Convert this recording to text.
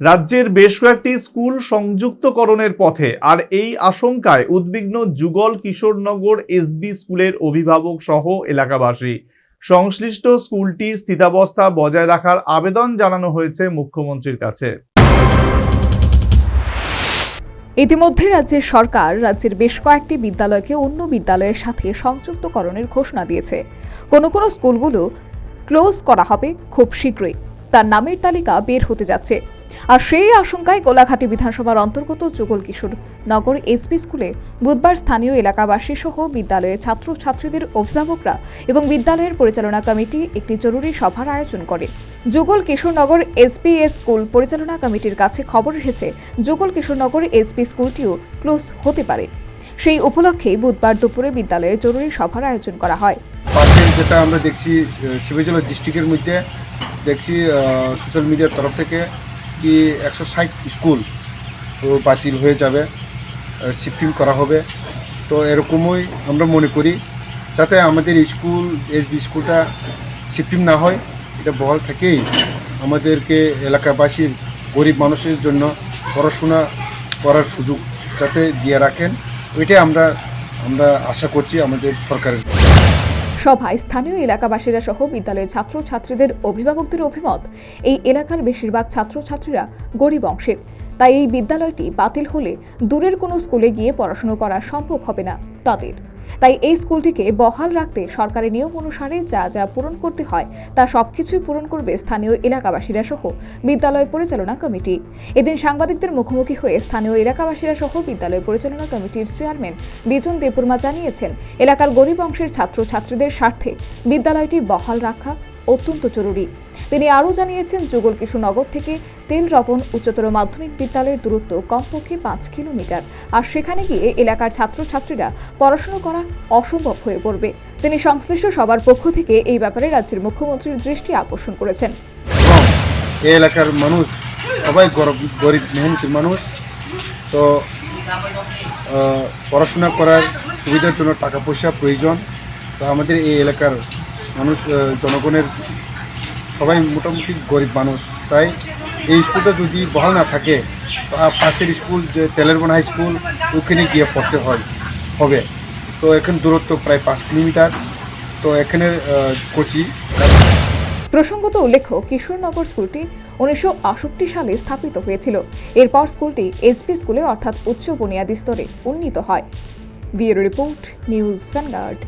রাজ্যের বেশ কয়েকটি স্কুল সংযুক্তকরণের পথে, আর এই আশঙ্কায় উদ্বিগ্ন যুগল কিশোরনগর এসবি স্কুলের অভিভাবক সহ এলাকাবাসী। সংশ্লিষ্ট স্কুলটির স্থিতাবস্থা বজায় রাখার আবেদন জানানো হয়েছে মুখ্যমন্ত্রীর কাছে। ইতিমধ্যে রাজ্যের সরকার রাজ্যের বেশ কয়েকটি বিদ্যালয়কে অন্য বিদ্যালয়ের সাথে সংযুক্তকরণের ঘোষণা দিয়েছে। কোনো কোনো স্কুলগুলো ক্লোজ করা হবে খুব শীঘ্রই। তার নামের তালিকা বের হতে যাচ্ছে। আর সেই আশঙ্কায় কোলাঘাটি বিধানসভার অন্তর্গত যুগল কিশোর নগর এসপি স্কুলে বুধবার স্থানীয় এলাকাবাসী সহ বিদ্যালয়ের ছাত্রছাত্রীদের অভিভাবকরা এবং বিদ্যালয়ের পরিচালনা কমিটি একটি জরুরি সভার আয়োজন করে। যুগল কিশোরনগর এসপিএস স্কুল পরিচালনা কমিটির কাছে খবর এসেছে যুগল কিশোরনগর এসপি স্কুলটিও ক্লোজ হতে পারে। সেই উপলক্ষে বুধবার দুপুরে বিদ্যালয়ে জরুরি সভার আয়োজন করা হয়। যেটা আমরা দেখছি শিবজলা ডিস্ট্রিক্টের মধ্যে দেখছি সোশ্যাল মিডিয়ার তরফ থেকে কি একশো ষাট স্কুল বাতিল হয়ে যাবে শিফটিং করা হবে। তো এরকমই আমরা মনে করি, যাতে আমাদের স্কুল, এসবি স্কুলটা শিফটিং না হয়, এটা বহাল থেকেই আমাদেরকে এলাকাবাসীর, গরিব মানুষের জন্য পড়াশোনা করার সুযোগ যাতে দিয়ে রাখেন, ওইটাই আমরা আমরা আশা করছি আমাদের সরকারের। সভায় স্থানীয় এলাকাবাসীরা সহ বিদ্যালয়ের ছাত্রছাত্রীদের অভিভাবকদের অভিমত, এই এলাকার বেশিরভাগ ছাত্রছাত্রীরা গরিব অংশের। তাই এই বিদ্যালয়টি বাতিল হলে দূরের কোনো স্কুলে গিয়ে পড়াশুনো করা সম্ভব হবে না তাদের। তাই এই স্কুলটিকে বহাল রাখতে সরকারি নিয়ম অনুসারে যা যা পূরণ করতে হয়, তা সবকিছুই পূরণ করবে স্থানীয় এলাকাবাসীরা সহ বিদ্যালয় পরিচালনা কমিটি। এদিন সাংবাদিকদের মুখোমুখি হয়ে স্থানীয় এলাকাবাসীরা সহ বিদ্যালয় পরিচালনা কমিটির চেয়ারম্যান বিজন দেববর্মা জানিয়েছেন, এলাকার গরিব অংশের ছাত্রছাত্রীদের স্বার্থে বিদ্যালয়টি বহাল রাখা অত্যন্ত জরুরি। তিনি আরও জানিয়েছেন, যুগল কিশোরনগর থেকে তেল উচ্চতর মাধ্যমিক বিদ্যালয়ের দূরত্ব কমপক্ষে পাঁচ কিলোমিটার। আর সেখানে গিয়ে এলাকার ছাত্রছাত্রীরা পড়াশোনা করা অসম্ভব হয়ে পড়বে। তিনি সংশ্লিষ্ট সবার পক্ষ থেকে এই ব্যাপারে রাজ্যের মুখ্যমন্ত্রীর দৃষ্টি আকর্ষণ করেছেন। এই এলাকার মানুষ, সবাই গরব গরিব, মেহনতি মানুষ। তো পড়াশোনা করার সুবিধার জন্য টাকা পয়সা প্রয়োজন। তো আমাদের এই এলাকার মানুষ জনগণের সবাই মোটামুটি গরিব মানুষ। তাই এই স্কুলটা যদি বহাল না থাকে পাশের স্কুল, যে তেলেরবন হাই স্কুল, ওখানে গিয়ে পড়তে হয়, হবে। তো এখানে দূরত্ব প্রায় পাঁচ কিলোমিটার। তো এখানে কোচি প্রসঙ্গত উল্লেখ্য, কিশোরনগর স্কুলটি উনিশশো সালে স্থাপিত হয়েছিল। এরপর স্কুলটি এসপি স্কুলে, অর্থাৎ উচ্চ বুনিয়াদী স্তরে উন্নীত হয়। Bureau report, News Vanguard.